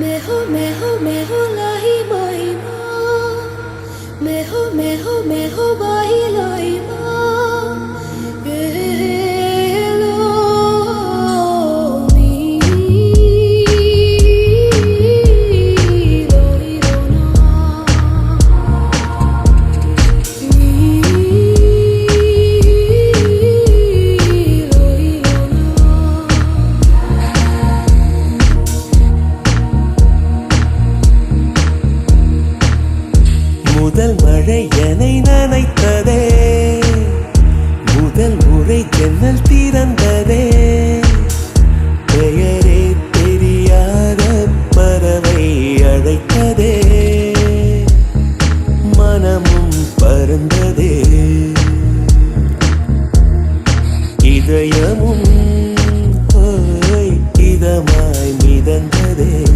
মেহো মেহো মেহো লাহি মাহিমা মেহো মেহো মেহো முதல் மழை என்னை நனைத்ததே. முதல் முறை ஜன்னல் திறந்ததே. பெயரே தெரியாத பறவை அழைத்ததே. மனமும் பறந்ததே. இதயமும் இதமாய் மிதந்ததே.